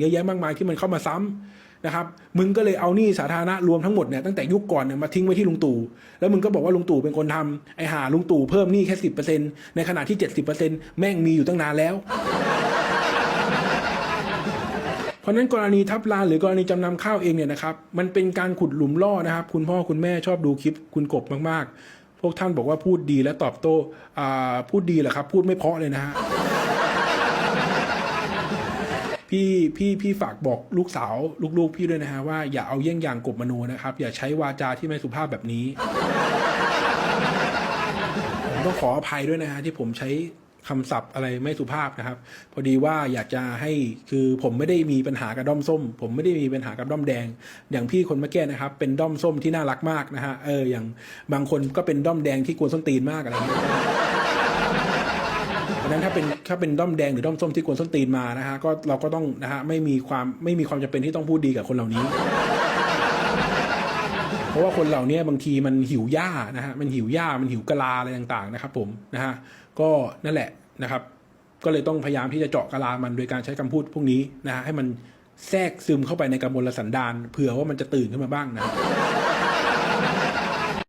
เยอะแยะมากมายที่มันเข้ามาซ้ำนะครับ มึงก็เลยเอาหนี้สาธารณะรวมทั้งหมดเนี่ยตั้งแต่ยุคก่อนเนี่ยมาทิ้งไว้ที่ลุงตู่ แล้วมึงก็บอกว่าลุงตู่เป็นคนทำไอ้หาลุงตู่เพิ่มหนี้แค่สิบเปอร์เซ็นต์ในขณะที่เจ็ดสิบเปอร์เซ็นต์แม่งมีอยู่ตั้งนานแล้ว เพราะนั้นกรณีทับลานหรือกรณีจำนำข้าวเองเนี่ยนะครับ มันเป็นการขุดหลุมล่อนะครับ คุณพ่อคุณแม่ชอบดูคลิปคุณกบมากๆ พวกท่านบอกว่าพูดดีและตอบโต้อ่าพูดดีเหรอครับ พูดไม่เพาะเลยนะฮะ พี่พี่พี่ฝากบอกลูกสาวลูกๆ พี่ด้วยนะฮะว่าอย่าเอาเยี่ยงอย่างกบมโนนะครับ อย่าใช้วาจาที่ไม่สุภาพแบบนี้ผมต้องขออภัยด้วยนะฮะที่ผมใช้คำศัพท์อะไรไม่สุภาพนะครับ พอดีว่าอยากจะให้คือผมไม่ได้มีปัญหากับด้อมส้ม ผมไม่ได้มีปัญหากับด้อมแดง อย่างพี่คนเมื่อกี้นะครับ เป็นด้อมส้มที่น่ารักมากนะฮะเอออย่างบางคนก็เป็นด้อมแดงที่กวนส้นตีนมากอะไรอย่างเงี้ยเพราะฉะ นั้นถ้าเป็นถ้าเป็นด้อมแดงหรือด้อมส้มที่กวนส้นตีนมานะฮะก็เราก็ต้องนะฮะไม่มีความไม่มีความจำเป็นที่ต้องพูดดีกับคนเหล่านี้ เพราะว่าคนเหล่านี้บางทีมันหิวหญ้านะฮะมันหิวหญ้ามันหิวกะลาอะไรต่างๆนะครับ ผมนะฮะก็นั่นแหละนะครับ ก็เลยต้องพยายามที่จะเจาะกะลามันโดยการใช้คำพูดพวกนี้นะฮะให้มันแทรกซึมเข้าไปในกระมวลสันดานเผื่อว่ามันจะตื่นขึ้นมาบ้างนะครับ